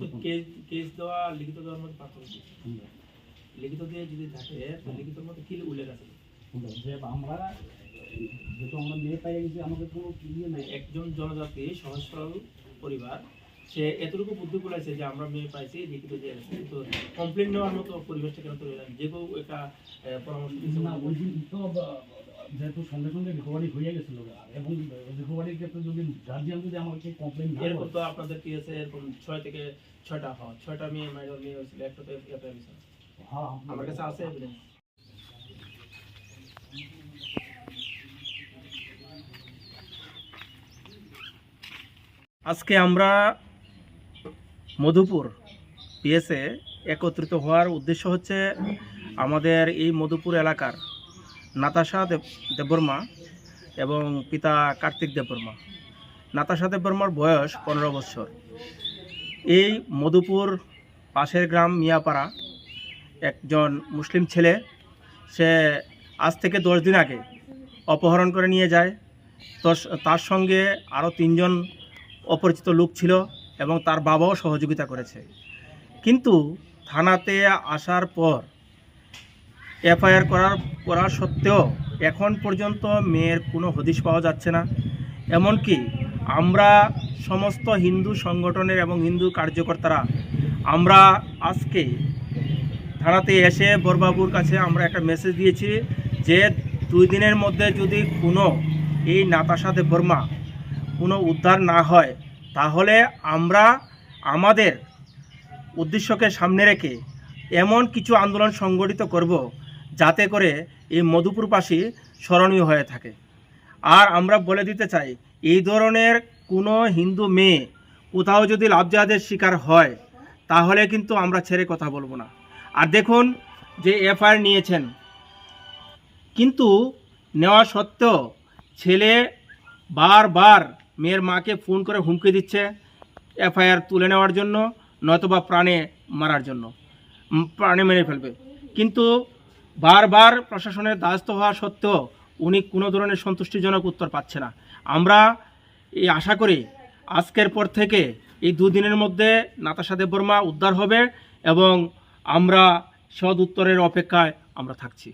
তো case case দেওয়া লিখিত দেওয়ার মধ্যে পার্থক্য? লিখিত দিয়ে যদি থাকে লিখিতর মধ্যে কি উল্লেখ আছে? যে আমরা যেহেতু আমরা মেয়ে পাই গেছি আমাদের কোনো ইয়ে নেই। একজন জনজাতি সহজ সরল পরিবার সে এতটুকু বুদ্ধি বলেছে যে আমরা মেয়ে পাইছি লিখিত দিয়ে গেছে। কিন্তু কমপ্লেন নেওয়ার মতো পরিবেশটা কেন তৈরি যে কেউ একটা পরামর্শ দিচ্ছে না তো যেহেতু সঙ্গে সঙ্গে রিকভারি হয়ে গেছিল এবং রিকভারির ক্ষেত্রে যদি গার্জিয়ান যদি আমাকে কমপ্লেন এরকম তো আপনাদের কি আছে এরকম ছয় থেকে ছয়টা হয় ছয়টা মেয়ে মাইনর মেয়ে হয়েছিল একটা তো এফআইআর হয়েছে হ্যাঁ আমার কাছে আছে এভিডেন্স আজকে আমরা মধুপুর পিএসএ একত্রিত হওয়ার উদ্দেশ্য হচ্ছে আমাদের এই মধুপুর এলাকার নাতাশা দেব দেববর্মা এবং পিতা কার্তিক দেববর্মা। নাতাশা দেববর্মার বয়স পনেরো বছর। এই মধুপুর পাশের গ্রাম মিয়াপাড়া একজন মুসলিম ছেলে, সে আজ থেকে দশ দিন আগে অপহরণ করে নিয়ে যায়। তার সঙ্গে আরও তিনজন অপরিচিত লোক ছিল এবং তার বাবাও সহযোগিতা করেছে। কিন্তু থানাতে আসার পর এফআইআর করার করা সত্ত্বেও এখন পর্যন্ত মেয়ের কোনো হদিশ পাওয়া যাচ্ছে না। এমনকি আমরা সমস্ত হিন্দু সংগঠনের এবং হিন্দু কার্যকর্তারা আমরা আজকে থানাতে এসে বরবাবুর কাছে আমরা একটা মেসেজ দিয়েছি যে দুই দিনের মধ্যে যদি কোনো এই নাতাশা দেববর্মা কোনো উদ্ধার না হয়, তাহলে আমরা আমাদের উদ্দেশ্যকে সামনে রেখে এমন কিছু আন্দোলন সংগঠিত করব যাতে করে এই মধুপুরবাসী স্মরণীয় হয়ে থাকে। আর আমরা বলে দিতে চাই, এই ধরনের কোনো হিন্দু মেয়ে কোথাও যদি লাভজাহাদের শিকার হয়, তাহলে কিন্তু আমরা ছেড়ে কথা বলব না। আর দেখুন যে এফআইআর নিয়েছেন। কিন্তু নেওয়া সত্ত্বেও ছেলে বারবার মেয়ের মাকে ফোন করে হুমকি দিচ্ছে এফআইআর তুলে নেওয়ার জন্য, নয়তোবা প্রাণে মারার জন্য প্রাণে মেরে ফেলবে। কিন্তু বারবার প্রশাসনের দ্বারস্থ হওয়া সত্ত্বেও উনি কোনো ধরনের সন্তুষ্টিজনক উত্তর পাচ্ছে না। আমরা এই আশা করি আজকের পর থেকে এই দুদিনের মধ্যে নাতাশা দেববর্মা উদ্ধার হবে এবং আমরা সদ উত্তরের অপেক্ষায় আমরা থাকছি।